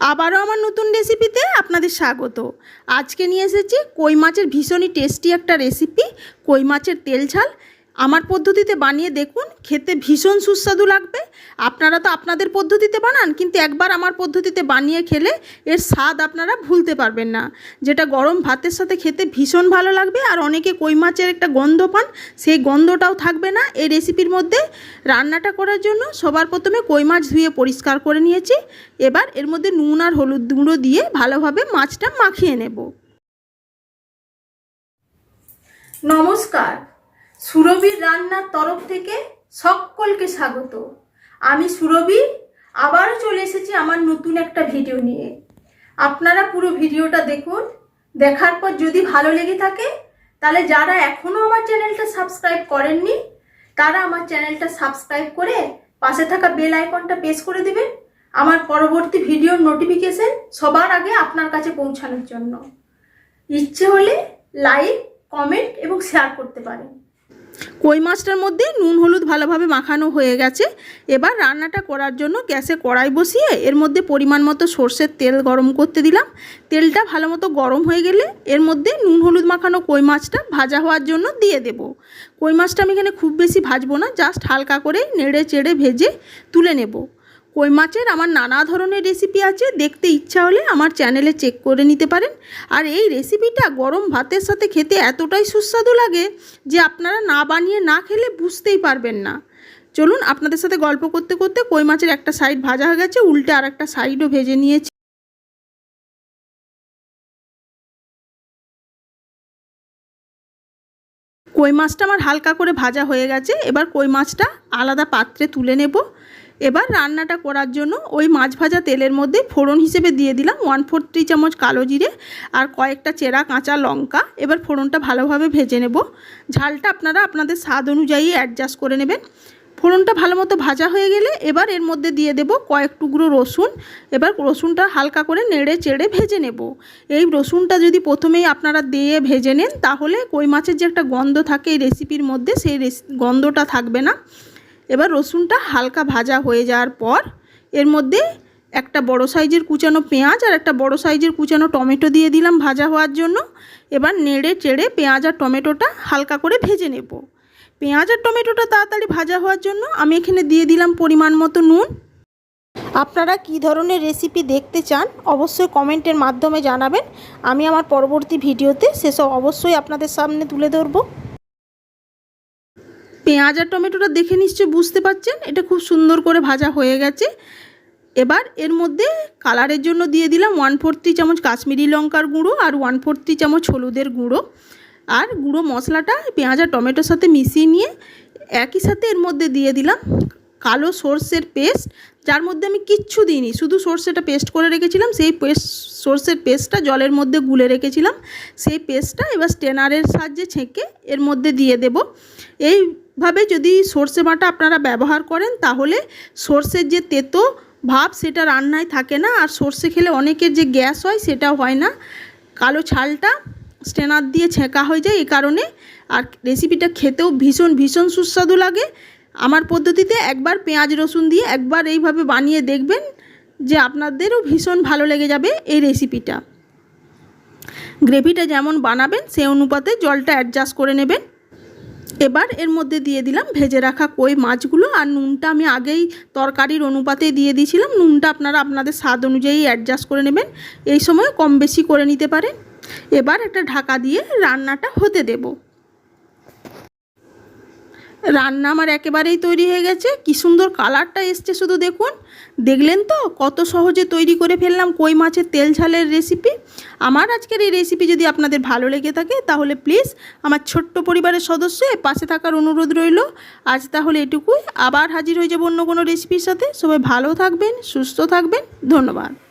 আবারও আমার নতুন রেসিপিতে আপনাদের স্বাগত। আজকে নিয়ে এসেছি কই মাছের ভীষণই টেস্টি একটা রেসিপি, কই মাছের তেল ঝাল। আমার পদ্ধতিতে বানিয়ে দেখুন, খেতে ভীষণ সুস্বাদু লাগবে। আপনারা তো আপনাদের পদ্ধতিতে বানান, কিন্তু একবার আমার পদ্ধতিতে বানিয়ে খেলে এর স্বাদ আপনারা ভুলতে পারবেন না। যেটা গরম ভাতের সাথে খেতে ভীষণ ভালো লাগবে, আর অনেকে কই মাছের একটা গন্ধ পান, সেই গন্ধটাও থাকবে না। এই রেসিপির মধ্যে রান্নাটা করার জন্য সবার প্রথমে কই মাছ ধুয়ে পরিষ্কার করে নিয়েছি। এবার এর মধ্যে নুন আর হলুদ গুঁড়ো দিয়ে ভালোভাবে মাছটা মাখিয়ে নেব। নমস্কার সুরভির রান্নার তরফ থেকে সকলকে স্বাগত। আমি সুরভি, আবারও চলে এসেছি আমার নতুন একটা ভিডিও নিয়ে। আপনারা পুরো ভিডিওটা দেখুন, দেখার পর যদি ভালো লেগে থাকে, তাহলে যারা এখনও আমার চ্যানেলটা সাবস্ক্রাইব করেননি, তারা আমার চ্যানেলটা সাবস্ক্রাইব করে পাশে থাকা বেল আইকনটা প্রেস করে দেবেন, আমার পরবর্তী ভিডিওর নোটিফিকেশন সবার আগে আপনার কাছে পৌঁছানোর জন্য। ইচ্ছে হলে লাইক, কমেন্ট এবং শেয়ার করতে পারেন। কই মাছটার মধ্যে নুন, হলুদ ভালোভাবে মাখানো হয়ে গেছে। এবার রান্নাটা করার জন্য গ্যাসে কড়াই বসিয়ে এর মধ্যে পরিমাণ মতো সর্ষের তেল গরম করতে দিলাম। তেলটা ভালো মতো গরম হয়ে গেলে এর মধ্যে নুন, হলুদ মাখানো কই মাছটা ভাজা হওয়ার জন্য দিয়ে দেব। কই মাছটা আমি এখানে খুব বেশি ভাজবো না, জাস্ট হালকা করে নেড়ে চেড়ে ভেজে তুলে নেব। কই মাছের আমার নানা ধরনের রেসিপি আছে, দেখতে ইচ্ছা হলে আমার চ্যানেলে চেক করে নিতে পারেন। আর এই রেসিপিটা গরম ভাতের সাথে খেতে এতটাই সুস্বাদু লাগে যে আপনারা না বানিয়ে না খেলে বুঝতেই পারবেন না। চলুন আপনাদের সাথে গল্প করতে করতে কই মাছের একটা সাইড ভাজা হয়ে গেছে, উল্টে আর একটা সাইডও ভেজে নিয়েছি। কই মাছটা আমার হালকা করে ভাজা হয়ে গেছে, এবার কই মাছটা আলাদা পাত্রে তুলে নেব। এবার রান্নাটা করার জন্য ওই মাছ ভাজা তেলের মধ্যে ফোড়ন হিসেবে দিয়ে দিলাম ওয়ান ফোর থ্রি চামচ কালো জিরে আর কয়েকটা চেরা কাঁচা লঙ্কা। এবার ফোড়নটা ভালোভাবে ভেজে নেব। ঝালটা আপনারা আপনাদের স্বাদ অনুযায়ী অ্যাডজাস্ট করে নেবেন। ফোড়নটা ভালো মতো ভাজা হয়ে গেলে এবার এর মধ্যে দিয়ে দেব কয়েক টুকরো রসুন। এবার রসুনটা হালকা করে নেড়ে চেড়ে ভেজে নেব। এই রসুনটা যদি প্রথমেই আপনারা দিয়ে ভেজে নেন তাহলে কই মাছের যে একটা গন্ধ থাকে এই রেসিপির মধ্যে সেই গন্ধটা থাকবে না। এবার রসুনটা হালকা ভাজা হয়ে যাওয়ার পর এর মধ্যে একটা বড় সাইজের কুচানো পেঁয়াজ আর একটা বড় সাইজের কুচানো টমেটো দিয়ে দিলাম ভাজা হওয়ার জন্য। এবার নেড়ে চেড়ে পেঁয়াজ আর টমেটোটা হালকা করে ভেজে নেব। পেঁয়াজ আর টমেটোটা তাড়াতাড়ি ভাজা হওয়ার জন্য আমি এখানে দিয়ে দিলাম পরিমাণ মতো নুন। আপনারা কি ধরনের রেসিপি দেখতে চান অবশ্যই কমেন্টের মাধ্যমে জানাবেন। আমি আমার পরবর্তী ভিডিওতে সেসব অবশ্যই আপনাদের সামনে তুলে ধরবো। পেঁয়াজ আর টমেটোটা দেখে নিশ্চয়ই বুঝতে পারছেন, এটা খুব সুন্দর করে ভাজা হয়ে গেছে। এবার এর মধ্যে কালারের জন্য দিয়ে দিলাম ওয়ান ফোরটি চামচ কাশ্মীরি লঙ্কার গুঁড়ো আর ওয়ান ফোরটি চামচ হলুদের গুঁড়ো। আর গুঁড়ো মশলাটা পেঁয়াজ আর টমেটোর সাথে মিশিয়ে নিয়ে একই সাথে এর মধ্যে দিয়ে দিলাম কালো সর্ষের পেস্ট, যার মধ্যে আমি কিচ্ছু দিইনি, শুধু সর্ষেটা পেস্ট করে রেখেছিলাম, সেই পেস্ট, সর্ষের পেস্টটা জলের মধ্যে গুলে রেখেছিলাম। সেই পেস্টটা এবার স্টেনারের সাহায্যে ছেঁকে এর মধ্যে দিয়ে দেব। এইভাবে যদি সর্ষে বাটা আপনারা ব্যবহার করেন, তাহলে সর্ষের যে তেতো ভাব সেটা রান্নায় থাকে না। আর সর্ষে খেলে অনেকের যে গ্যাস হয় সেটা হয় না। কালো ছালটা স্টেনার দিয়ে ছেঁকা হয়ে যায় এই কারণে। আর রেসিপিটা খেতেও ভীষণ ভীষণ সুস্বাদু লাগে। আমার পদ্ধতিতে একবার পেঁয়াজ রসুন দিয়ে একবার এইভাবে বানিয়ে দেখবেন যে আপনাদেরও ভীষণ ভালো লেগে যাবে এই রেসিপিটা। গ্রেভিটা যেমন বানাবেন সে অনুপাতে জলটা অ্যাডজাস্ট করে নেবেন। এবার এর মধ্যে দিয়ে দিলাম ভেজে রাখা কই মাছগুলো আর নুনটা আমি আগেই তরকারির অনুপাতে দিয়ে দিয়েছিলাম। নুনটা আপনারা আপনাদের স্বাদ অনুযায়ী অ্যাডজাস্ট করে নেবেন। এই সময় কম বেশি করে নিতে পারেন। এবার একটা ঢাকা দিয়ে রান্নাটা হতে দেবো। রান্না আমার একেবারেই তৈরি হয়ে গেছে। কি সুন্দর কালারটা এসছে শুধু দেখুন। দেখলেন তো? কত সহজে তৈরি করে ফেললাম কই মাছের তেল ঝালের রেসিপি আমার আজকের এই রেসিপি যদি আপনাদের ভালো লেগে থাকে, তাহলে প্লিজ আমার ছোট্ট পরিবারের সদস্য পাশে থাকার অনুরোধ রইল। আজ তাহলে এটুকুই। আবার হাজির হয়ে যাব অন্য কোনো রেসিপির সাথে। সবাই ভালো থাকবেন, সুস্থ থাকবেন। ধন্যবাদ।